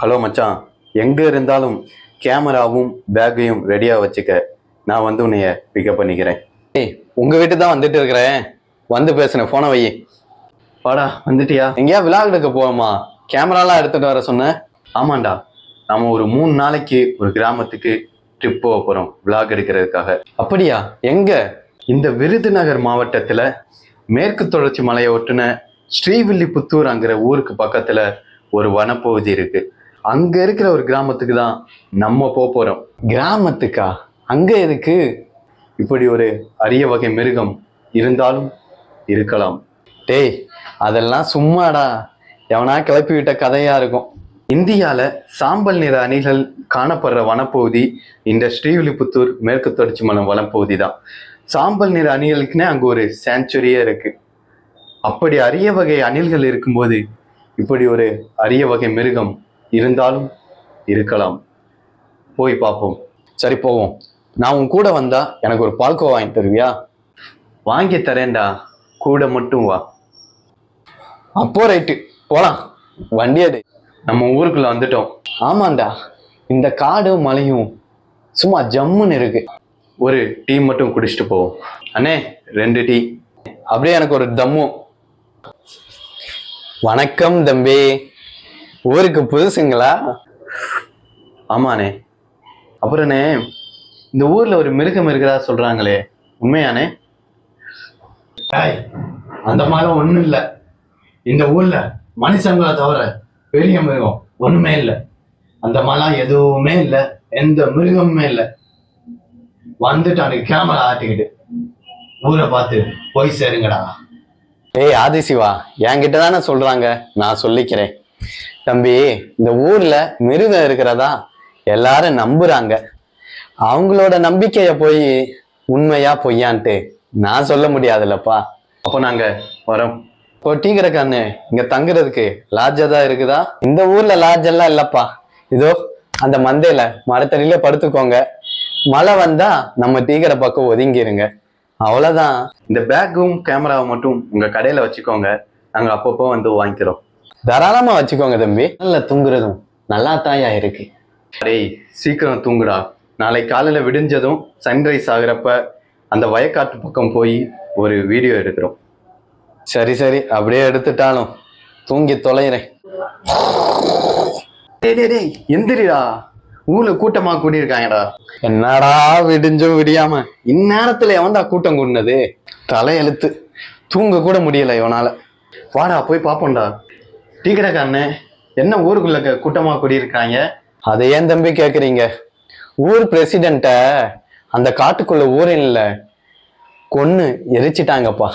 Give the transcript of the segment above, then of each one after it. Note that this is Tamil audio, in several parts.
ஹலோ மச்சான் எங்கே இருந்தாலும் கேமராவும் பேக்கையும் ரெடியாக வச்சுக்க. நான் வந்து உன்னைய பிக்கப் பண்ணிக்கிறேன். ஏய் உங்கள் வீட்டு தான் வந்துட்டு இருக்கிறேன். வந்து பேசுனேன் ஃபோனை வை. வாடா வந்துட்டியா? எங்கேயா விழாக் எடுக்க போவோமா? கேமராலாம் எடுத்துகிட்டு வர சொன்னேன் ஆமாண்டா நம்ம ஒரு மூணு நாளைக்கு ஒரு கிராமத்துக்கு ட்ரிப் போக போகிறோம் விளாக் எடுக்கிறதுக்காக. அப்படியா? எங்கே? இந்த விருதுநகர் மாவட்டத்தில் மேற்கு தொடர்ச்சி மலையை ஒட்டுன ஸ்ரீவில்லிபுத்தூர் அங்கிற ஊருக்கு பக்கத்தில் ஒரு வனப்பகுதி இருக்குது அங்க இருக்கிற ஒரு கிராமத்துக்கு தான் நம்ம போக போறோம். கிராமத்துக்கா? அங்க எதுக்கு? இப்படி ஒரு அரிய வகை மிருகம் இருந்தாலும் இருக்கலாம். டேய் அதெல்லாம் சும்மாடா. எவனா கிளப்பி விட்ட கதையா இருக்கும். இந்தியாவில் சாம்பல் நிற அணிகள் காணப்படுற வனப்பகுதி இந்த ஸ்ரீவில்லிபுத்தூர் மேற்கு தொடர்ச்சி மலம் வனப்பகுதி தான். சாம்பல் நிற அணிகளுக்குன்னே அங்கே ஒரு சேஞ்சுரியே இருக்கு. அப்படி அரிய வகை அணில்கள் இருக்கும்போது இப்படி ஒரு அரிய வகை மிருகம் இருந்தாலும் இருக்கலாம். போய் பார்ப்போம். சரி போவோம். நான் உன் கூட வந்தா எனக்கு ஒரு பால்கோ வாங்கி தருவியா? வாங்கி தரேன்டா. கூட மட்டும் வா. அப்போ ரைட்டு. போலாம். வண்டி நம்ம ஊருக்குள்ள வந்துட்டோம். ஆமாண்டா. இந்த காடும் மலையும் சும்மா ஜம்முன்னு இருக்கு. ஒரு டீ மட்டும் குடிச்சிட்டு போவோம் அண்ணே ரெண்டு டீ. அப்படியே எனக்கு ஒரு தம்மும் வணக்கம் தம்பி. ஊருக்கு புதுசுங்களா? ஆமாண்ணே. அப்புறண்ணே இந்த ஊர்ல ஒரு மிருகம் இருக்கிறதா சொல்றாங்களே. உண்மையானே அந்த மாதிரி ஒண்ணும் இல்ல. இந்த ஊர்ல மனுஷங்களை தவிர பெரிய மிருகம் ஒண்ணுமே இல்ல. அந்த மாதிரிலாம் எதுவுமே இல்ல. எந்த மிருகமுமே இல்ல. வந்துட்டானு கேமரா ஆட்டிக்கிட்டு ஊரை பார்த்து போய் சேருங்கடா. ஏய் ஆதிசிவா என்கிட்ட தானே சொல்றாங்க. நான் சொல்லிக்கிறேன். தம்பி இந்த ஊர்ல மிருகம் இருக்கிறதா எல்லாரும் நம்புறாங்க. அவங்களோட நம்பிக்கைய போய் உண்மையா பொய்யான்ட்டு நான் சொல்ல முடியாதுல்லப்பா. அப்போ நாங்க வரோம். இப்போ டீ கண்ணு இங்க தங்குறதுக்கு லாட்ஜா தான் இருக்குதா? இந்த ஊர்ல லாட்ஜ் எல்லாம் இல்லப்பா. இதோ அந்த மந்தையில மரத்தடியில படுத்துக்கோங்க. மழை வந்தா நம்ம டீ பக்கம் ஒதுங்கிருங்க. அவ்வளவுதான். இந்த பேக்கும் கேமராவை மட்டும் உங்க கடையில வச்சுக்கோங்க. நாங்க அப்பப்போ வந்து வாங்கிக்கிறோம். தாராளமா வச்சுக்கோங்க தம்பி. நல்ல தூங்குறதும் நல்லா தாயா இருக்கு. டேய் சீக்கிரம் தூங்குடா. நாளை காலையில விடிஞ்சதும் சன்ரைஸ் ஆகுறப்ப அந்த வயக்காட்டு பக்கம் போய் ஒரு வீடியோ எடுக்கிறோம். சரி சரி. அப்படியே எடுத்துட்டாலும் தூங்கி தொலைகிறேன் டேய் டேய் டேய் எந்திரிடா. ஊர்ல கூட்டமா கூடியிருக்காங்கடா. என்னடா விடிஞ்சும் விடியாம? இந்நேரத்துல எவன்டா கூட்டம் கூடினது? தலையெழுத்து. தூங்க கூட முடியல இவனால. வாடா போய் பாப்போம்டா. டீ கடைக்காரனே என்ன ஊருக்குள்ள கூட்டமா கூடியிருக்காங்க? அதை ஏன் தம்பி கேக்குறீங்க? ஊர் பிரசிடென்ட்ட அந்த காட்டுக்குள்ள ஊரின்ல கொன்னு எரிச்சிட்டாங்கப்பா.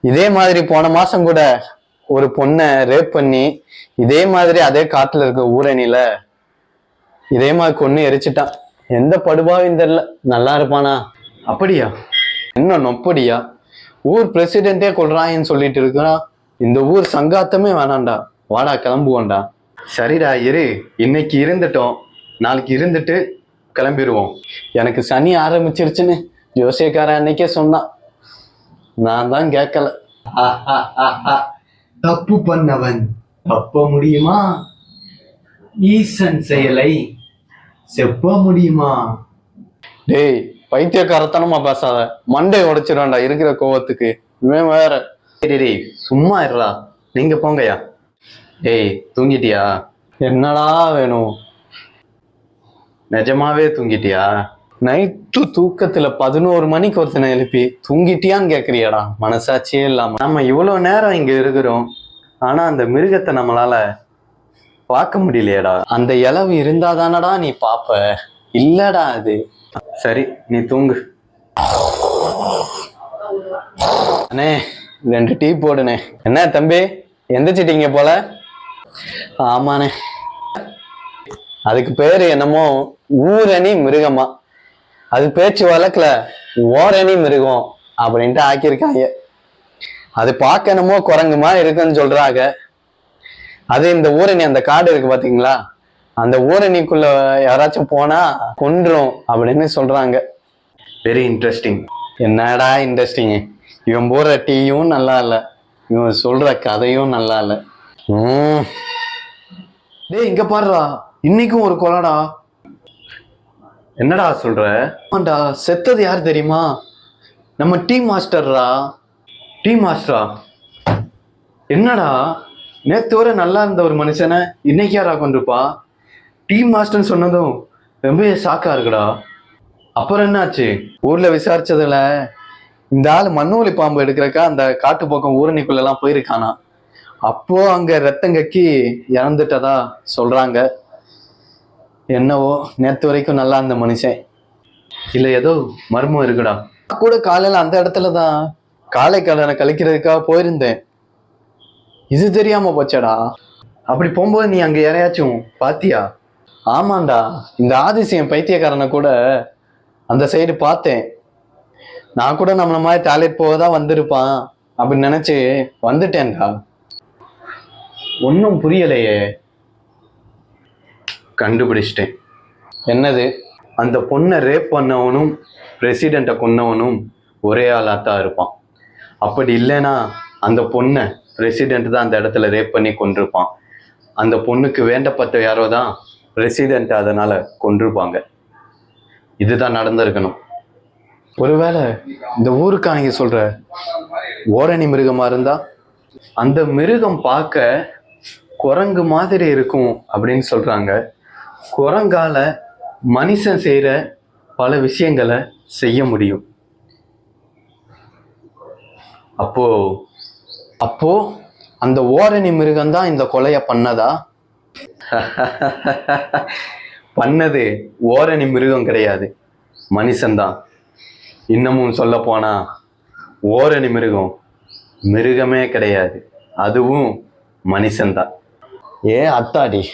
இதே மாதிரி போன மாசம் கூட ஒரு பொண்ணை ரேப் பண்ணி இதே மாதிரி அதே காட்டுல இருக்க ஊரணியில இதே மாதிரி கொன்னு எரிச்சிட்டான். எந்த படுபாவும் தெரியல. நல்லா இருப்பானா? அப்படியா? இன்னும் நொப்படியா? ஊர் பிரசிடென்ட்டே கொள்றாங்கன்னு சொல்லிட்டு இருக்கிறான். இந்த ஊர் சங்காத்தமே வேணாம்டா வாடா கிளம்புவோம்டா. சரிடா இரு. இன்னைக்கு இருந்துட்டோம். நாளைக்கு இருந்துட்டு கிளம்பிடுவோம் எனக்கு சனி ஆரம்பிச்சிருச்சுன்னு ஜோசியக்காரன் அன்னைக்கே சொன்னான். நான் தான் கேட்கல. தப்பு பண்ணவன். தப்ப முடியுமா? ஈசன் செயலை செப்ப முடியுமா? டேய் பைத்தியக்காரத்தனமா பேசாத. மண்டை உடைச்சிருவான்டா இருக்கிற கோவத்துக்கு. இவன் வேற. டேய், சும்மா இருடா. நீங்க போங்கய்யா. டேய் தூங்கிட்டியா? என்னடா வேணும்? நிஜமாவே தூங்கிட்டியா? நைட்டு தூக்கத்துல பதினோரு மணிக்கு ஒருத்தனை எழுப்பி தூங்கிட்டியான்னு கேக்குறியாடா. மனசாட்சியே இல்லாம. நம்ம இவ்வளவு நேரம் இங்க இருக்கிறோம். ஆனா அந்த மிருகத்தை நம்மளால பார்க்க முடியலையேடா. அந்த இளவு இருந்தாதானடா நீ பாப்ப. இல்லடா அது. சரி நீ தூங்கு. அண்ணே ரெண்டு டீ போடுனே. என்ன தம்பி எந்திரிச்சிட்டீங்க போல? ஆமாண்ணே. அதுக்கு பேரு என்னமோ ஊரணி மிருகமா. அது பேச்சு வழக்குல ஓரணி மிருகம் அப்படின்ட்டு ஆக்கியிருக்காங்க. அது பார்க்க என்னமோ குரங்குமா இருக்குன்னு சொல்றாங்க. அது இந்த ஊரணி அந்த காடு இருக்கு பாத்தீங்களா? அந்த ஊரணிக்குள்ள யாராச்சும் போனா கொன்றும் அப்படின்னு சொல்றாங்க. வெரி இன்ட்ரெஸ்டிங் என்னடா இன்ட்ரெஸ்டிங் இவன் போடுற டீயும் நல்லா இல்லை. இவன் சொல்ற கதையும் நல்லா இல்லை. டேய் இங்க பாருடா. இன்னைக்கும் ஒரு கொலைடா. என்னடா சொல்ற? ஆமாண்டா செத்தது யார் தெரியுமா? நம்ம டீம் மாஸ்டர்ரா. டீம் மாஸ்டரா? என்னடா? நேத்து வரை நல்லா இருந்த ஒரு மனுஷனை இன்னைக்கு யாரா கொண்டிருப்பா டீம் மாஸ்டர்னு சொன்னதும் ரொம்ப ஷாக்கா இருக்குடா. அப்புறம் என்னாச்சு? ஊர்ல விசாரிச்சதுல இந்த ஆள் மண்ணூலி பாம்பு எடுக்கிறக்கா அந்த காட்டு பக்கம் ஊரணிக்குள்ள எல்லாம் போயிருக்கானா? அப்போ அங்க ரத்தம் கக்கி இறந்துட்டதா சொல்றாங்க. என்னவோ நேத்து வரைக்கும் நல்லா இருந்த மனுஷன். இல்ல ஏதோ மர்மம் இருக்குடா. கூட காலையில அந்த இடத்துல தான் காலை கடனை கழிக்கிறதுக்காக போயிருந்தேன். இது தெரியாம போச்சேடா. அப்படி போகும்போது நீ அங்க யாரையாச்சும் பாத்தியா? ஆமாண்டா இந்த ஆதிசியம் பைத்தியக்காரனை கூட அந்த சைடு பார்த்தேன். நான் கூட நம்மள மாதிரி டாய்லெட் போக தான் வந்திருப்பான் அப்படின்னு நினைச்சு வந்துட்டேன்டா. ஒன்றும் புரியலையே. கண்டுபிடிச்சிட்டேன். என்னது? அந்த பொண்ணை ரேப் பண்ணவனும் பிரசிடெண்ட்டை கொன்னவனும் ஒரே ஆளாக தான் இருப்பான். அப்படி இல்லைன்னா அந்த பொண்ணை பிரசிடெண்ட் தான் அந்த இடத்துல ரேப் பண்ணி கொண்டிருப்பான். அந்த பொண்ணுக்கு வேண்டப்பட்ட யாரோ தான் பிரசிடெண்ட் அதனால் கொண்டிருப்பாங்க இதுதான் நடந்திருக்கணும். ஒருவேளை இந்த ஊருக்காரங்க சொல்ற ஓரணி மிருகமா இருந்தா? அந்த மிருகம் பார்க்க குரங்கு மாதிரி இருக்கும் அப்படின்னு சொல்றாங்க. குரங்கால மனுஷன் செய்யற பல விஷயங்களை செய்ய முடியும். அப்போ அப்போ அந்த ஓரணி மிருகம்தான் இந்த கொலையை பண்ணதா? பண்ணது ஓரணி மிருகம் கிடையாது. மனுஷன்தான் இன்னமும் சொல்ல போனா ஓரணி மிருகம் மிருகமே கிடையாது. அதுவும் மனுஷன்தான். ஏ அத்தாடி.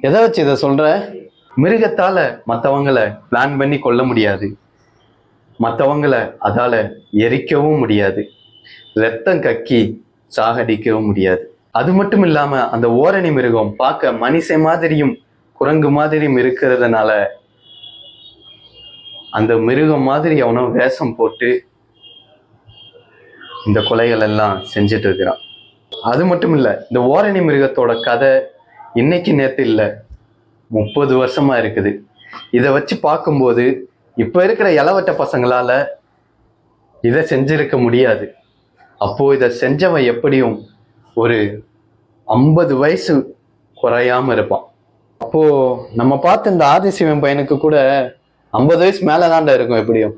எதை வச்சு இதை சொல்ற? மிருகத்தால மற்றவங்களை பிளான் பண்ணி கொல்ல முடியாது. மற்றவங்களை அதால எரிக்கவும் முடியாது. ரத்தம் கக்கி சாகடிக்கவும் முடியாது. அது மட்டும் இல்லாம அந்த ஓரணி மிருகம் பார்க்க மனுஷன் மாதிரியும் குரங்கு மாதிரியும் இருக்கிறதுனால அந்த மிருகம் மாதிரி அவனும் வேஷம் போட்டு இந்த கொலைகள் எல்லாம் செஞ்சுட்டு இருக்கிறான். அது மட்டும் இல்லை இந்த ஓரணி மிருகத்தோட கதை இன்னைக்கு நேற்று இல்லை முப்பது வருஷமா இருக்குது. இதை வச்சு பார்க்கும்போது இப்போ இருக்கிற இளவட்ட பசங்களால இதை செஞ்சிருக்க முடியாது. அப்போ இதை செஞ்சவன் எப்படியும் ஒரு ஐம்பது வயசு குறையாம இருப்பான். அப்போ நம்ம பார்த்த இந்த ஆதிசிவன் பையனுக்கு கூட ஐம்பது வயசு மேலதான்டா இருக்கும் எப்படியும்.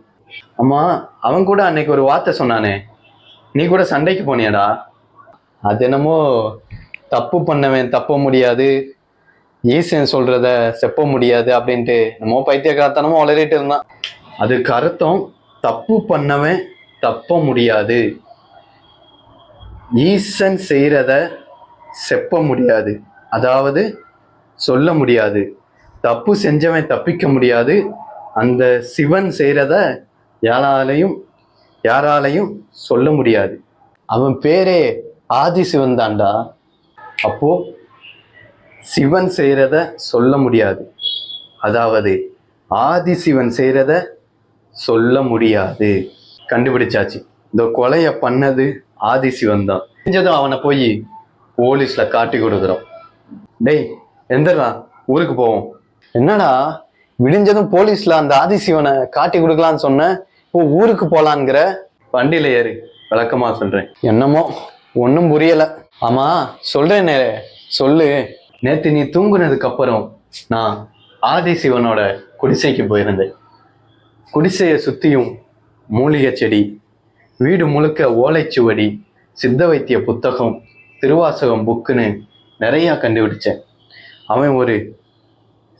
அம்மா அவன் கூட அன்னைக்கு ஒரு வார்த்தை சொன்னானே. நீ கூட சண்டைக்கு போனியாடா. அது என்னமோ தப்பு பண்ணவன் தப்ப முடியாது ஈசன் சொல்றத செப்ப முடியாது அப்படின்ட்டு நம்ம பைத்தியக்காரத்தனமா வளரிட்டு இருந்தான். அதுக்கு அர்த்தம் தப்பு பண்ணவன் தப்ப முடியாது. ஈசன் செய்கிறத செப்ப முடியாது. அதாவது சொல்ல முடியாது. தப்பு செஞ்சவன் தப்பிக்க முடியாது. அந்த சிவன் செய்கிறத யாராலையும் யாராலையும் சொல்ல முடியாது. அவன் பேரே ஆதிசிவன் தான்டா. அப்போ சிவன் செய்கிறத சொல்ல முடியாது. அதாவது ஆதி சிவன் செய்கிறத சொல்ல முடியாது. கண்டுபிடிச்சாச்சு. இந்த கொலையை பண்ணது ஆதி சிவன் தான். செஞ்சதும் அவனை போய் போலீஸில் காட்டி கொடுக்குறோம். டேய் எந்திரா ஊருக்கு போவோம். என்னடா விடிஞ்சதும் போலீஸ்ல அந்த ஆதிசிவனை காட்டி கொடுக்கலான்னு சொன்ன இப்போ ஊருக்கு போலான்ங்கிற வண்டியில ஏறு. விளக்கமா சொல்றேன். என்னமோ ஒன்றும் புரியல. ஆமா சொல்றேனே சொல்லு. நேத்து நீ தூங்குனதுக்கு அப்புறம் நான் ஆதி சிவனோட குடிசைக்கு போயிருந்தேன். குடிசையை சுத்தியும் மூலிகை செடி வீடு முழுக்க ஓலைச்சுவடி சித்த வைத்திய புத்தகம் திருவாசகம் புக்குன்னு நிறையா கண்டுபிடிச்சேன். அவன் ஒரு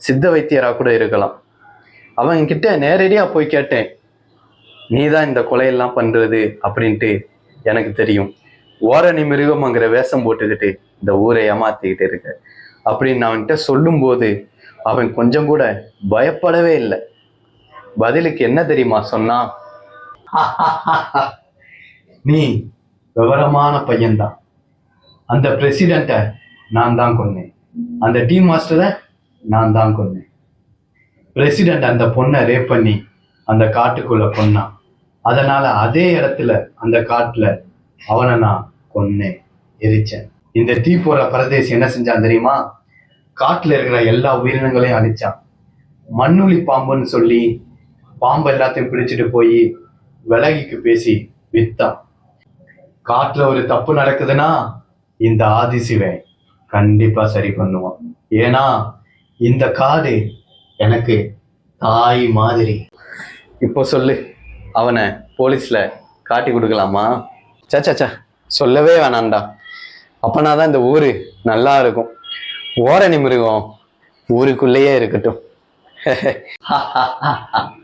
சித்த வைத்தியராக கூட இருக்கலாம். அவன் கிட்ட நேரடியாக போய் கேட்டேன் நீ தான் இந்த கொலையெல்லாம் பண்ணுறது அப்படின்ட்டு எனக்கு தெரியும். ஓரணி மிருகம்ங்கிற வேஷம் போட்டுக்கிட்டு இந்த ஊரை ஏமாத்திக்கிட்டு இருக்க. அப்படின்னு நான் அவன்கிட்ட சொல்லும்போது அவன் கொஞ்சம் கூட பயப்படவே இல்லை. பதிலுக்கு என்ன தெரியுமா சொன்னான் நீ விவரமான பையன்தான். அந்த பிரசிடெண்ட்டை நான் தான் கொன்னேன். அந்த டீம் மாஸ்டரை நான் தான் கொன்னேன். பிரசிடெண்ட் அந்த பொண்ணை ரேப் பண்ணி அந்த காட்டுக்குள்ள கொன்னான். அதனால அதே இடத்துல அந்த காட்டுல அவனை நான் கொன்னேன் எரிச்சேன். இந்த தீ போற பரதேசி என்ன செஞ்சான் தெரியுமா? காட்டுல இருக்கிற எல்லா உயிரினங்களையும் அழிச்சான். மண்ணுளி பாம்புன்னு சொல்லி பாம்பு எல்லாத்தையும் பிடிச்சிட்டு போய் விலகிக்கு பேசி வித்தான். காட்டுல ஒரு தப்பு நடக்குதுன்னா இந்த ஆதிசிவன் கண்டிப்பா சரி பண்ணுவான். ஏன்னா இந்த காடு எனக்கு தாய் மாதிரி. இப்போ சொல்லு அவனை போலீஸில் காட்டி கொடுக்கலாமா? சச்சா சொல்லவே வேணாம்டா. அப்பனா தான் இந்த ஊர் நல்லா இருக்கும். ஓரணி மிருகம் ஊருக்குள்ளேயே இருக்கட்டும்.